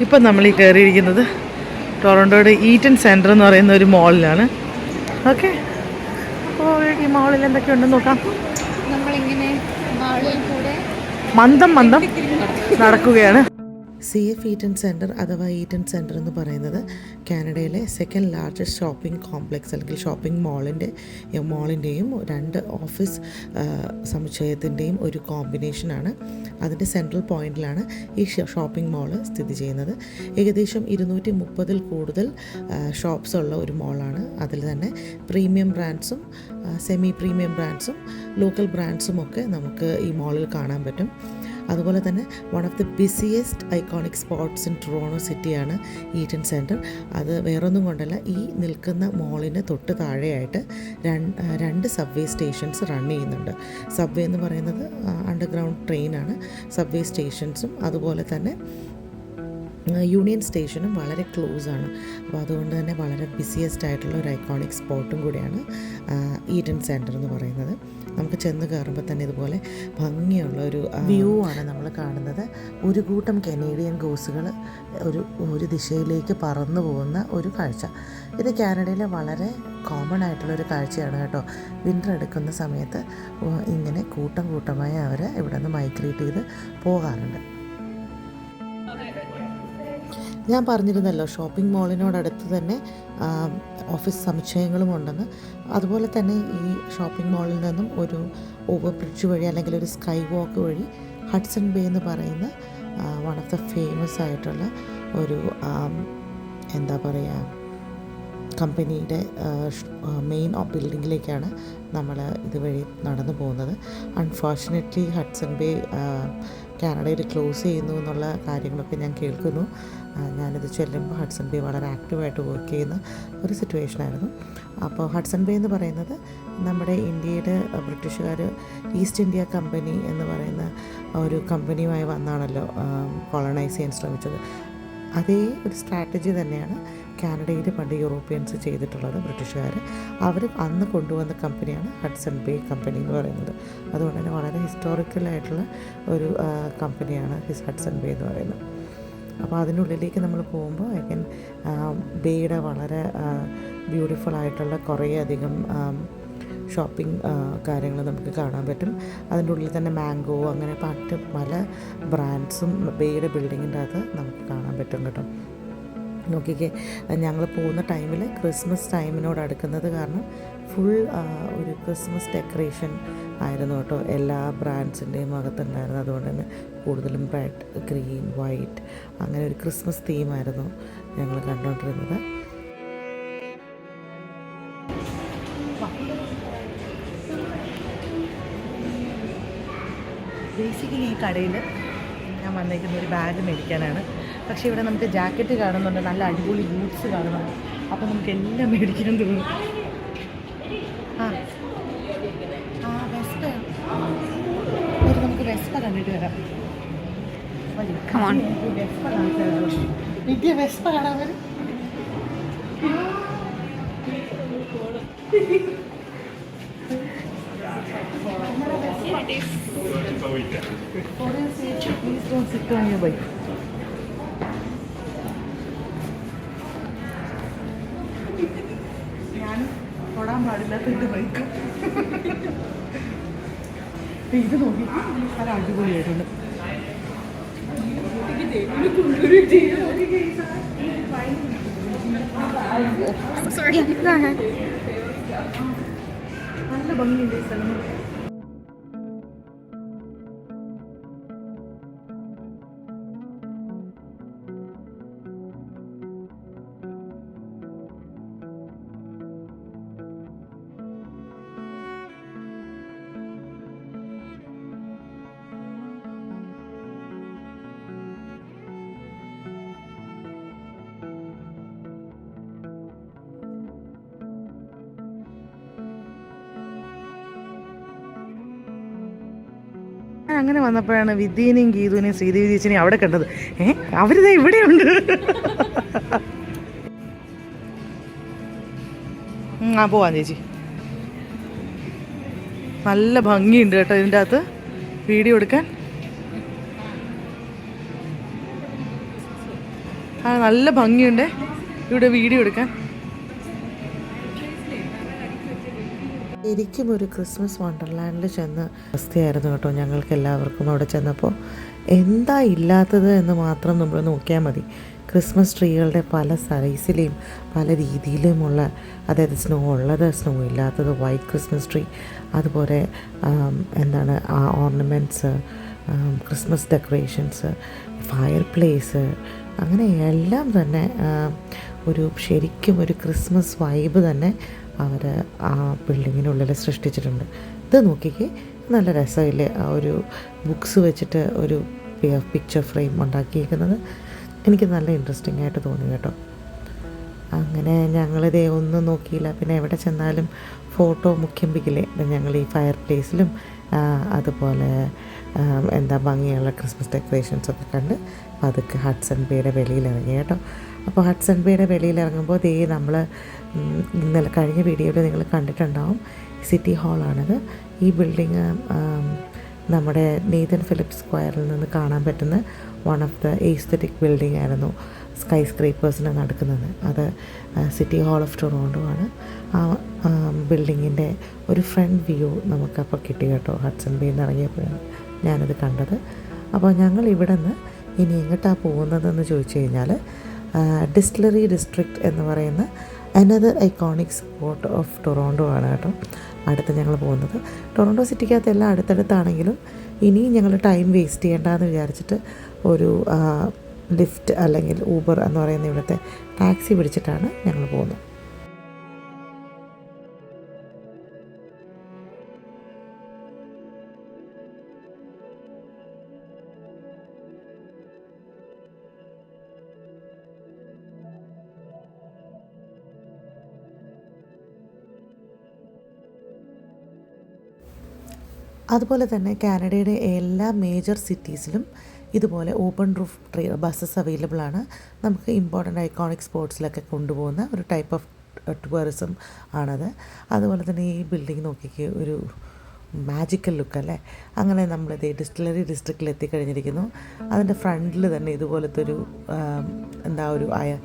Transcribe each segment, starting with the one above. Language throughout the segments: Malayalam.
ഇപ്പം നമ്മൾ ഈ കയറിയിരിക്കുന്നത് ടൊറന്റോയുടെ ഈറ്റൻ സെന്റർ എന്ന് പറയുന്ന ഒരു മോളിലാണ്. ഓക്കെ. അപ്പോൾ ഈ മോളിൽ എന്തൊക്കെയുണ്ടെന്ന് നോക്കാം. നമ്മളിങ്ങനെ മന്ദം മന്ദം നടക്കുകയാണ്. സി എഫ് ഈറ്റൻ സെന്റർ അഥവാ ഈറ്റൻ സെന്റർ എന്ന് പറയുന്നത് കാനഡയിലെ സെക്കൻഡ് ലാർജസ്റ്റ് ഷോപ്പിംഗ് കോംപ്ലക്സ് അല്ലെങ്കിൽ ഷോപ്പിംഗ് മോളിന്റെ മോളിന്റെയും രണ്ട് ഓഫീസ് സമുച്ചയത്തിന്റെയും ഒരു കോമ്പിനേഷനാണ് അതിന്റെ സെൻട്രൽ പോയിന്റിലാണ് ഈ ഷോപ്പിംഗ് മോൾ സ്ഥിതി ചെയ്യുന്നത്. ഏകദേശം ഇരുന്നൂറ്റി മുപ്പതിൽ കൂടുതൽ ഷോപ്സ് ഉള്ള ഒരു മോളാണ് അതിൽ തന്നെ പ്രീമിയം ബ്രാൻഡ്സും സെമി പ്രീമിയം ബ്രാൻഡ്സും ലോക്കൽ ബ്രാൻഡ്സും ഒക്കെ നമുക്ക് ഈ മോളിൽ കാണാൻ പറ്റും. അതുപോലെ തന്നെ one of the busiest iconic spots in Toronto സിറ്റിയാണ് ഈറ്റൻ സെന്റർ അത് വേറൊന്നും കൊണ്ടല്ല ഈ നിൽക്കുന്ന മോളിന് തൊട്ട് താഴെയായിട്ട് രണ്ട് സബ്വേ സ്റ്റേഷൻസ് റൺ ചെയ്യുന്നുണ്ട്. സബ്വേ എന്ന് പറയുന്നത് അണ്ടർഗ്രൗണ്ട് ട്രെയിനാണ് സബ്വേ സ്റ്റേഷൻസും അതുപോലെ തന്നെ യൂണിയൻ സ്റ്റേഷനും വളരെ ക്ലോസ് ആണ്. അപ്പോൾ അതുകൊണ്ട് തന്നെ വളരെ ബിസിയസ്റ്റ് ആയിട്ടുള്ള ഒരു ഐക്കോണിക് സ്പോട്ടും കൂടിയാണ് ഈറ്റൻ സെന്റർ എന്ന് പറയുന്നത്. ചെന്ന് കയറുമ്പോൾ തന്നെ ഇതുപോലെ ഭംഗിയുള്ള ഒരു വ്യൂ ആണ് നമ്മൾ കാണുന്നത്. ഒരു കൂട്ടം കനേഡിയൻ ഗോസുകൾ ഒരു ഒരു ദിശയിലേക്ക് പറന്നു പോകുന്ന ഒരു കാഴ്ച. ഇത് കാനഡയിലെ വളരെ കോമൺ ആയിട്ടുള്ള ഒരു കാഴ്ചയാണ് കേട്ടോ. വിന്റർ എടുക്കുന്ന സമയത്ത് ഇങ്ങനെ കൂട്ടം കൂട്ടമായി അവർ ഇവിടെ നിന്ന് മൈഗ്രേറ്റ് ചെയ്ത് പോകാറുണ്ട്. ഞാൻ പറഞ്ഞിരുന്നല്ലോ ഷോപ്പിംഗ് മോളിനോടടുത്ത് തന്നെ ഓഫീസ് സമുച്ചയങ്ങളും ഉണ്ടെന്ന് അതുപോലെ തന്നെ ഈ ഷോപ്പിംഗ് മോളിൽ നിന്നും ഒരു ഓവർ ബ്രിഡ്ജ് വഴി അല്ലെങ്കിൽ ഒരു സ്കൈ വാക്ക് വഴി ഹഡ്സൺ ബേ എന്ന് പറയുന്ന വൺ ഓഫ് ദ ഫേമസ് ആയിട്ടുള്ള ഒരു എന്താ പറയുക കമ്പനിയുടെ മെയിൻ ബിൽഡിങ്ങിലേക്കാണ് നമ്മൾ ഇതുവഴി നടന്നു പോകുന്നത്. അൺഫോർച്ചുനേറ്റ്ലി ഹഡ്സൺ ബേ കാനഡയിൽ ക്ലോസ് ചെയ്യുന്നു എന്നുള്ള കാര്യങ്ങളൊക്കെ ഞാൻ കേൾക്കുന്നു. ഞാനിത് ചെല്ലുമ്പോൾ ഹഡ്സൺ ബേ വളരെ ആക്റ്റീവായിട്ട് വർക്ക് ചെയ്യുന്ന ഒരു സിറ്റുവേഷനായിരുന്നു അപ്പോൾ ഹഡ്സൺ ബേ എന്ന് പറയുന്നത് നമ്മുടെ ഇന്ത്യയുടെ ബ്രിട്ടീഷുകാർ ഈസ്റ്റ് ഇന്ത്യ കമ്പനി എന്ന് പറയുന്ന ഒരു കമ്പനിയുമായി വന്നാണല്ലോ കോളണൈസ് ചെയ്യാൻ ശ്രമിച്ചത്. അതേ ഒരു സ്ട്രാറ്റജി തന്നെയാണ് കാനഡയിൽ പണ്ട് യൂറോപ്യൻസ് ചെയ്തിട്ടുള്ളത് ബ്രിട്ടീഷുകാർ. അവർ അന്ന് കൊണ്ടുവന്ന കമ്പനിയാണ് ഹഡ്സൺ ബേ കമ്പനി എന്ന് പറയുന്നത്. അതുകൊണ്ട് തന്നെ വളരെ ഹിസ്റ്റോറിക്കലായിട്ടുള്ള ഒരു കമ്പനിയാണ് ഹിസ് ഹഡ്സൺ ബേ എന്ന് പറയുന്നത്. അപ്പോൾ അതിനുള്ളിലേക്ക് നമ്മൾ പോകുമ്പോൾ അഗൻ ബേയുടെ വളരെ ബ്യൂട്ടിഫുൾ ആയിട്ടുള്ള കുറേയധികം ഷോപ്പിംഗ് കാര്യങ്ങൾ നമുക്ക് കാണാൻ പറ്റും. അതിന്റെ ഉള്ളിൽ തന്നെ മാംഗോ അങ്ങനെ മറ്റ് പല ബ്രാൻഡ്സും ബേയുടെ ബിൽഡിങ്ങിന്റെ അകത്ത് നമുക്ക് കാണാൻ പറ്റും കേട്ടോ. നോക്കിക്കേ ഞങ്ങൾ പോകുന്ന ടൈമിൽ ക്രിസ്മസ് ടൈമിനോട് അടുക്കുന്നത് കാരണം ഫുൾ ഒരു ക്രിസ്മസ് ഡെക്കറേഷൻ ആയിരുന്നു കേട്ടോ. എല്ലാ ബ്രാൻഡ്സിന്റെയും അകത്തുണ്ടായിരുന്നു അതുകൊണ്ട് തന്നെ കൂടുതലും റെഡ് ഗ്രീൻ വൈറ്റ് അങ്ങനെ ഒരു ക്രിസ്മസ് തീമായിരുന്നു ഞങ്ങൾ കണ്ടുകൊണ്ടിരുന്നത് ബേസിക്കലി ഈ കടയിൽ ഞാൻ വന്നേക്കുന്ന ഒരു ബാഗ് മേടിക്കാനാണ്. പക്ഷേ ഇവിടെ നമുക്ക് ജാക്കറ്റ് കാണുന്നുണ്ട് നല്ല അടിപൊളി ബൂട്ട്സ് കാണുന്നുണ്ട്. അപ്പോൾ നമുക്ക് എല്ലാം മേടിക്കാൻ തോന്നും. ആ. ആ വെസ്പ ഒരു നമുക്ക് വെസ്പ കണ്ടിട്ട് വരാം. വെസ്പ കാണിച്ചു? നിത്യ വെസ്പ കാണാൻ വരും. Please don't sit on your bike. തൊടാൻ പാടില്ലാത്ത ഇത് ബൈക്ക്. ഇത് നോക്കി. നല്ല അടിപൊളിയായിട്ടുണ്ട്. നല്ല ഭംഗിയുണ്ട് ഈ സ്ഥലം. അങ്ങനെ വന്നപ്പോഴാണ് വിദ്യനെയും ഗീതുവിനെയും ശ്രീദേവി ചേച്ചിനെയും അവിടെ കണ്ടത്. ഏ അവരിതാ ഇവിടെയുണ്ട്. ആ പോവാം ചേച്ചി. നല്ല ഭംഗിയുണ്ട് കേട്ടോ ഇതിന്റെ അകത്ത് വീഡിയോ എടുക്കാൻ. ആ നല്ല ഭംഗിയുണ്ട് ഇവിടെ വീഡിയോ എടുക്കാൻ. ശരിക്കും ഒരു ക്രിസ്മസ് വണ്ടർലാൻഡിൽ ചെന്ന അവസ്ഥയായിരുന്നു കേട്ടോ. ഞങ്ങൾക്ക് എല്ലാവർക്കും അവിടെ ചെന്നപ്പോൾ എന്താ ഇല്ലാത്തത് എന്ന് മാത്രം നമ്മൾ നോക്കിയാൽ മതി. ക്രിസ്മസ് ട്രീകളുടെ പല സൈസിലെയും പല രീതിയിലുമുള്ള അതായത് സ്നോ ഉള്ളത് സ്നോ ഇല്ലാത്തത് വൈറ്റ് ക്രിസ്മസ് ട്രീ അതുപോലെ എന്താണ് ആ ornaments Christmas decorations fire place അങ്ങനെ എല്ലാം തന്നെ ഒരു ശരിക്കും ഒരു ക്രിസ്മസ് വൈബ് തന്നെ അവർ ആ ബിൽഡിങ്ങിനുള്ളിൽ സൃഷ്ടിച്ചിട്ടുണ്ട്. ഇത് നോക്കിക്കേ നല്ല രസമില്ലേ? ആ ഒരു ബുക്സ് വെച്ചിട്ട് ഒരു പിക്ചർ ഫ്രെയിം ഉണ്ടാക്കിയിരിക്കുന്നത് എനിക്ക് നല്ല ഇൻട്രസ്റ്റിംഗ് ആയിട്ട് തോന്നി കേട്ടോ. അങ്ങനെ ഞങ്ങളിതേ ഒന്നും നോക്കിയില്ല. പിന്നെ എവിടെ ചെന്നാലും ഫോട്ടോ മുഖ്യമ്പിക്കില്ലേ? ഞങ്ങൾ ഈ ഫയർ പ്ലേസിലും അതുപോലെ എന്താ ഭംഗിയുള്ള ക്രിസ്മസ് ഡെക്കറേഷൻസ് ഒക്കെ കണ്ട് പതുക്കെ ഹഡ്സൺ ബേയുടെ വെളിയിൽ ഇറങ്ങി കേട്ടോ. അപ്പോൾ ഹഡ്സൺ ബേയുടെ വെളിയിൽ ഇറങ്ങുമ്പോൾ ദേ നമ്മൾ ഇന്നലെ കഴിഞ്ഞ വീഡിയോയിൽ നിങ്ങൾ കണ്ടിട്ടുണ്ടാവും. സിറ്റി ഹാളാണിത്. ഈ ബിൽഡിങ് നമ്മുടെ നെയ്തൻ ഫിലിപ്പ് സ്ക്വയറിൽ നിന്ന് കാണാൻ പറ്റുന്ന one of the aesthetic building ആയിരുന്നു സ്കൈ സ്ക്രേപ്പേഴ്സിന് നടക്കുന്നത്. അത് സിറ്റി ഹാൾ ഓഫ് ടൊറോണ്ടോ ആണ്. ആ ബിൽഡിങ്ങിന്റെ ഒരു ഫ്രണ്ട് വ്യൂ നമുക്കപ്പോൾ കിട്ടി കേട്ടോ ഹഡ്സൺ ബേയിൽ നിന്ന് ഇറങ്ങിയപ്പോഴാണ് ഞാനത് കണ്ടത്. അപ്പോൾ ഞങ്ങൾ ഇവിടെ നിന്ന് ഇനി എങ്ങോട്ടാണ് പോകുന്നതെന്ന് ചോദിച്ചു കഴിഞ്ഞാൽ ഡിസ്റ്റിലറി ഡിസ്ട്രിക്റ്റ് എന്ന് പറയുന്ന another iconic spot of Toronto ആണ് കേട്ടോ. അടുത്ത് ഞങ്ങൾ പോകുന്നത്. ടൊറോണ്ടോ സിറ്റിക്കകത്ത് എല്ലാം അടുത്തടുത്താണെങ്കിലും ഇനിയും ഞങ്ങൾ ടൈം വേസ്റ്റ് ചെയ്യേണ്ടെന്ന് വിചാരിച്ചിട്ട് ഒരു ലിഫ്റ്റ് അല്ലെങ്കിൽ ഊബർ എന്ന് പറയുന്ന ഇവിടുത്തെ ടാക്സി പിടിച്ചിട്ടാണ് ഞങ്ങൾ പോകുന്നത്. അതുപോലെ തന്നെ കാനഡയുടെ എല്ലാ മേജർ സിറ്റീസിലും ഇതുപോലെ open roof train buses available ആണ്. നമുക്ക് ഇമ്പോർട്ടന്റ് ഐക്കോണിക് സ്പോർട്സിലൊക്കെ കൊണ്ടുപോകുന്ന ഒരു ടൈപ്പ് ഓഫ് ടൂറിസം ആണത്. അതുപോലെ തന്നെ ഈ ബിൽഡിംഗ് നോക്കിക്ക് ഒരു മാജിക്കൽ ലുക്ക് അല്ലേ? അങ്ങനെ നമ്മളിത് ഡിസ്റ്റിലറി ഡിസ്ട്രിക്റ്റിൽ എത്തിക്കഴിഞ്ഞിരിക്കുന്നു. അതിന്റെ ഫ്രണ്ടിൽ തന്നെ ഇതുപോലത്തെ ഒരു എന്താ ഒരു ആയ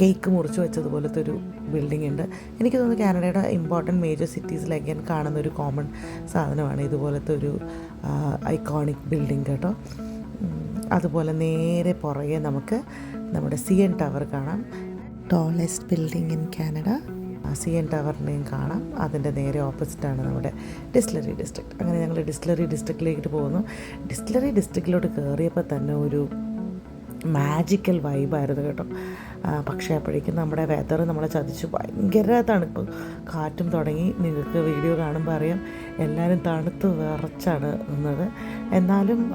കേക്ക് മുറിച്ച് വെച്ചതുപോലത്തെ ഒരു ബിൽഡിംഗ് ഉണ്ട്. എനിക്ക് തോന്നുന്നു കാനഡയുടെ ഇമ്പോർട്ടന്റ് മേജർ സിറ്റീസിലൊക്കെ കാണുന്ന ഒരു കോമൺ സാധനമാണ് ഇതുപോലത്തെ ഒരു ഐക്കോണിക് ബിൽഡിംഗ് കേട്ടോ. അതുപോലെ നേരെ പുറകെ നമുക്ക് നമ്മുടെ സി എൻ ടവർ കാണാം. Tallest building in Canada C N ടവറിനെയും കാണാം. അതിന്റെ നേരെ ഓപ്പോസിറ്റാണ് നമ്മുടെ ഡിസ്റ്റിലറി ഡിസ്ട്രിക്റ്റ് അങ്ങനെ ഞങ്ങൾ ഡിസ്റ്റിലറി ഡിസ്ട്രിക്റ്റിലേക്ക് പോകുന്നു. ഡിസ്റ്റിലറി ഡിസ്ട്രിക്റ്റിലോട്ട് കയറിയപ്പോൾ തന്നെ ഒരു മാജിക്കൽ വൈബായിരുന്നു കേട്ടോ. പക്ഷേ അപ്പോഴേക്കും നമ്മുടെ വെതർ നമ്മളെ ചതിച്ചു. ഭയങ്കര തണുപ്പ്. കാറ്റും തുടങ്ങി. നിങ്ങൾക്ക് വീഡിയോ കാണുമ്പോൾ അറിയാം. എല്ലാവരും തണുത്ത് വിറച്ചാണ് നിന്നത്. എന്നാലും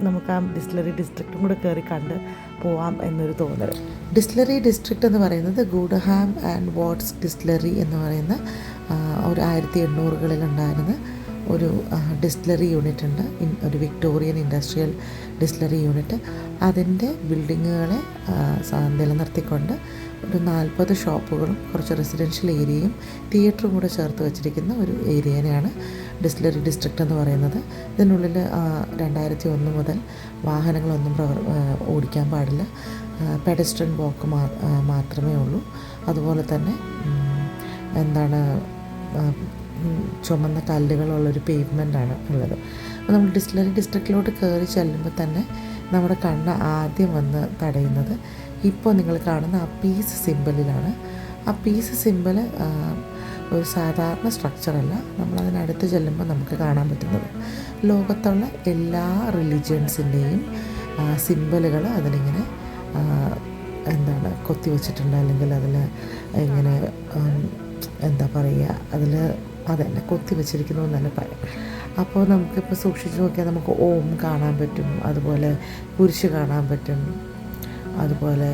നമുക്ക് ആ ഡിസ്റ്റിലറി ഡിസ്ട്രിക്റ്റും കൂടെ കയറി കണ്ട് പോവാം എന്നൊരു തോന്നൽ ഡിസ്ലറി ഡിസ്ട്രിക്റ്റ് എന്ന് പറയുന്നത് ഗൂഡഹാം ആൻഡ് വാട്സ് ഡിസ്ലറി എന്ന് പറയുന്ന ഒരു ആയിരത്തി എണ്ണൂറുകളിൽ ഉണ്ടായിരുന്ന ഒരു ഡിസ്റ്റിലറി യൂണിറ്റ് ഉണ്ട്. ഒരു വിക്ടോറിയൻ ഇൻഡസ്ട്രിയൽ ഡിസ്റ്റിലറി യൂണിറ്റ് അതിന്റെ ബിൽഡിങ്ങുകളെ നിലനിർത്തിക്കൊണ്ട് ഒരു നാൽപ്പത് ഷോപ്പുകളും കുറച്ച് റെസിഡൻഷ്യൽ ഏരിയയും തിയേറ്ററും കൂടെ ചേർത്ത് വെച്ചിരിക്കുന്ന ഒരു ഏരിയനെയാണ് ഡിസ്റ്റിലറി ഡിസ്ട്രിക്റ്റ് എന്ന് പറയുന്നത്. ഇതിനുള്ളിൽ രണ്ടായിരത്തി ഒന്ന് മുതൽ വാഹനങ്ങളൊന്നും പ്രവർ ഓടിക്കാൻ പാടില്ല. പെഡസ്ട്രൻ വാക്ക് മാത്രമേ ഉള്ളൂ. അതുപോലെ തന്നെ എന്താണ് ചുമന്ന കല്ലുകളുള്ളൊരു പേയ്മെന്റാണ് ഉള്ളത്. അപ്പോൾ നമ്മൾ ഡിസ്റ്റിലറി ഡിസ്ട്രിക്റ്റിലോട്ട് കയറി ചെല്ലുമ്പോൾ തന്നെ നമ്മുടെ കണ്ണ് ആദ്യം വന്ന് തടയുന്നത് ഇപ്പോൾ നിങ്ങൾ കാണുന്ന ആ പീസ് സിമ്പിളിലാണ് ആ പീസ് സിമ്പിൾ ഒരു സാധാരണ സ്ട്രക്ചറല്ല നമ്മളതിനടുത്ത് ചെല്ലുമ്പോൾ നമുക്ക് കാണാൻ പറ്റുന്നത്. ലോകത്തുള്ള എല്ലാ റിലിജിയൻസിന്റെയും സിമ്പിളുകൾ അതിലിങ്ങനെ എന്താണ് കൊത്തി വെച്ചിട്ടുണ്ട് അല്ലെങ്കിൽ അതിൽ ഇങ്ങനെ എന്താ പറയുക അതിൽ അതന്നെ കൊത്തി വെച്ചിരിക്കുന്നു എന്ന് തന്നെ പറയാം. അപ്പോൾ നമുക്കിപ്പോൾ സൂക്ഷിച്ച് നോക്കിയാൽ നമുക്ക് ഓം കാണാൻ പറ്റും അതുപോലെ കുരിശ് കാണാൻ പറ്റും അതുപോലെ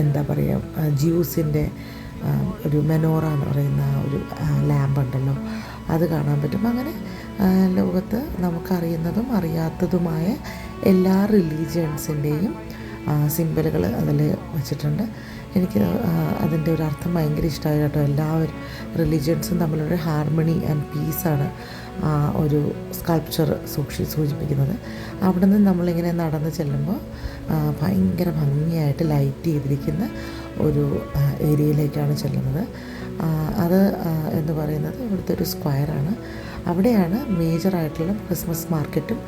എന്താ പറയുക ജ്യൂസിന്റെ ഒരു മെനോറ എന്ന് പറയുന്ന ഒരു ലാമ്പ് ഉണ്ടല്ലോ അത് കാണാൻ പറ്റും. അങ്ങനെ ലോകത്ത് നമുക്കറിയുന്നതും അറിയാത്തതുമായ എല്ലാ റിലീജിയൻസിന്റെയും സിമ്പിളുകൾ അതിൽ വെച്ചിട്ടുണ്ട്. എനിക്ക് അതിന്റെ ഒരു അർത്ഥം ഭയങ്കര ഇഷ്ടമായി കേട്ടോ. എല്ലാവരും റിലീജിയൻസും തമ്മിലൊരു ഹാർമണി ആൻഡ് പീസാണ് ഒരു സ്കൾപ്ചർ സൂക്ഷി സൂചിപ്പിക്കുന്നത്. അവിടെ നിന്ന് നമ്മളിങ്ങനെ നടന്ന് ചെല്ലുമ്പോൾ ഭയങ്കര ഭംഗിയായിട്ട് ലൈറ്റ് ചെയ്തിരിക്കുന്ന ഒരു ഏരിയയിലേക്കാണ് ചെല്ലുന്നത്. അത് എന്ന് പറയുന്നത് ഇവിടുത്തെ ഒരു സ്ക്വയറാണ് അവിടെയാണ് മേജറായിട്ടുള്ള ക്രിസ്മസ് മാർക്കറ്റും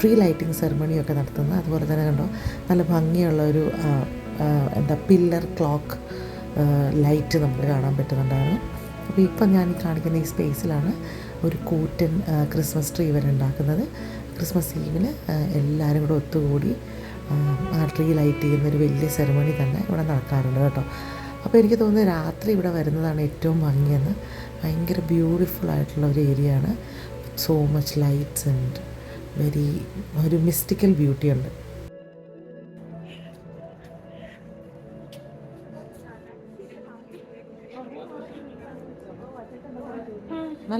ട്രീ ലൈറ്റിംഗ് സെറമണിയും ഒക്കെ നടത്തുന്നത്. അതുപോലെ തന്നെ കണ്ടോ നല്ല ഭംഗിയുള്ള ഒരു എന്താ പില്ലർ ക്ലോക്ക് ലൈറ്റ് നമുക്ക് കാണാൻ പറ്റുന്നുണ്ടായിരുന്നു. അപ്പോൾ ഇപ്പം ഞാൻ കാണിക്കുന്ന ഈ സ്പേസിലാണ് ഒരു കൂറ്റൻ ക്രിസ്മസ് ട്രീ വരെ ഉണ്ടാക്കുന്നത്. ക്രിസ്മസ് ഈവിന് എല്ലാവരും കൂടെ ഒത്തുകൂടി ആ, ആ ട്രീ ലൈറ്റ് ചെയ്യുന്ന ഒരു വലിയ സെറമണി തന്നെ ഇവിടെ നടക്കാറുണ്ട് കേട്ടോ. അപ്പോൾ എനിക്ക് തോന്നുന്നു രാത്രി ഇവിടെ വരുന്നതാണ് ഏറ്റവും ഭംഗിയെന്ന്. ഭയങ്കര ബ്യൂട്ടിഫുൾ ആയിട്ടുള്ള ഒരു ഏരിയ ആണ്. So much lights and very ഒരു മിസ്റ്റിക്കൽ ബ്യൂട്ടി ഉണ്ട്.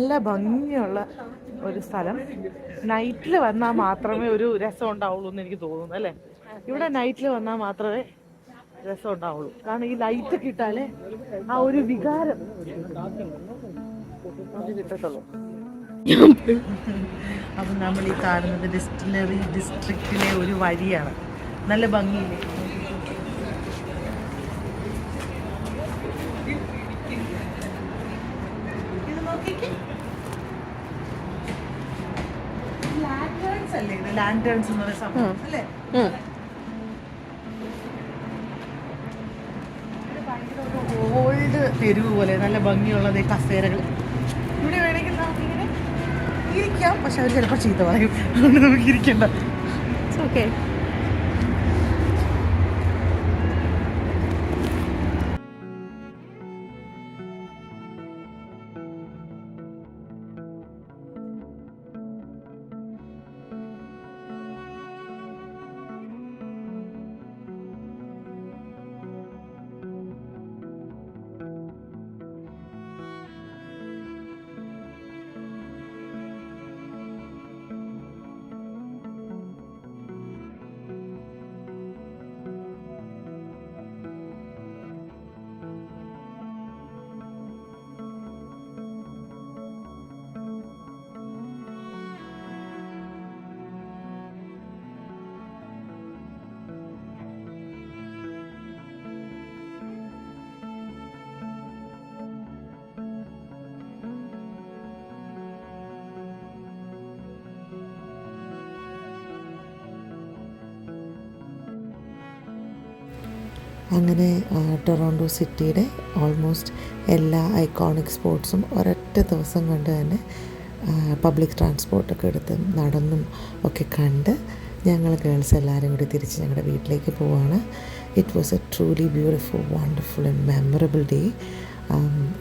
നല്ല ഭംഗിയുള്ള ഒരു സ്ഥലം. നൈറ്റിൽ വന്നാൽ മാത്രമേ ഒരു രസം ഉണ്ടാവുള്ളൂ എന്ന് എനിക്ക് തോന്നുന്നു അല്ലേ? ഇവിടെ നൈറ്റിൽ വന്നാൽ മാത്രമേ രസം ഉണ്ടാവുള്ളൂ കാരണം ഈ ലൈറ്റ് കിട്ടാലേ ആ ഒരു വികാരം കിട്ടത്തുള്ളൂ. അപ്പം നമ്മൾ ഈ കാണുന്നത് ഡിസ്റ്റിലറി ഡിസ്ട്രിക്റ്റിലെ ഒരു വഴിയാണ്. നല്ല ഭംഗിയില്ലേ? അല്ലേ? ഇത് എന്ന് പറയുന്ന സംഭവം അല്ലേ? ഓൾഡ് തെരുവ് പോലെ നല്ല ഭംഗിയുള്ളത് കസേരകൾ. ഇവിടെ വേണമെങ്കിൽ നമുക്കിങ്ങനെ ഇരിക്കാം പക്ഷെ അവർ ചിലപ്പോൾ ചീത്ത പറയും. അതുകൊണ്ട് നമുക്ക് ഇരിക്കണ്ട. ഓക്കെ അങ്ങനെ ടൊറോണ്ടോ സിറ്റിയുടെ ഓൾമോസ്റ്റ് എല്ലാ ഐക്കോണിക് സ്പോർട്സും ഒരൊറ്റ ദിവസം കൊണ്ട് തന്നെ പബ്ലിക് ട്രാൻസ്പോർട്ടൊക്കെ എടുത്ത് നടന്നും ഒക്കെ കണ്ട് ഞങ്ങൾ ഗേൾസ് എല്ലാവരും കൂടി തിരിച്ച് ഞങ്ങളുടെ വീട്ടിലേക്ക് പോവാണ്. It was a truly beautiful wonderful and memorable day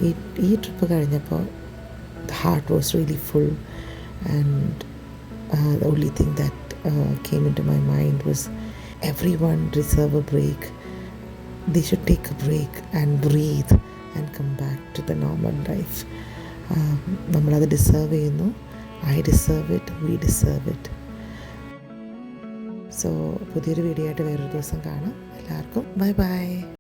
ഈ ഈ ട്രിപ്പ് കഴിഞ്ഞപ്പോൾ the heart was really full and the only thing that came into my mind was everyone deserve a break. They should take a break and breathe and come back to the normal life നമ്മളത് ഡിസേർവ് ചെയ്യുന്നു. I deserve it we deserve it so പുതിയൊരു വീഡിയോ ആയിട്ട് വേറൊരു ദിവസം കാണാം. എല്ലാവർക്കും ബൈ ബൈ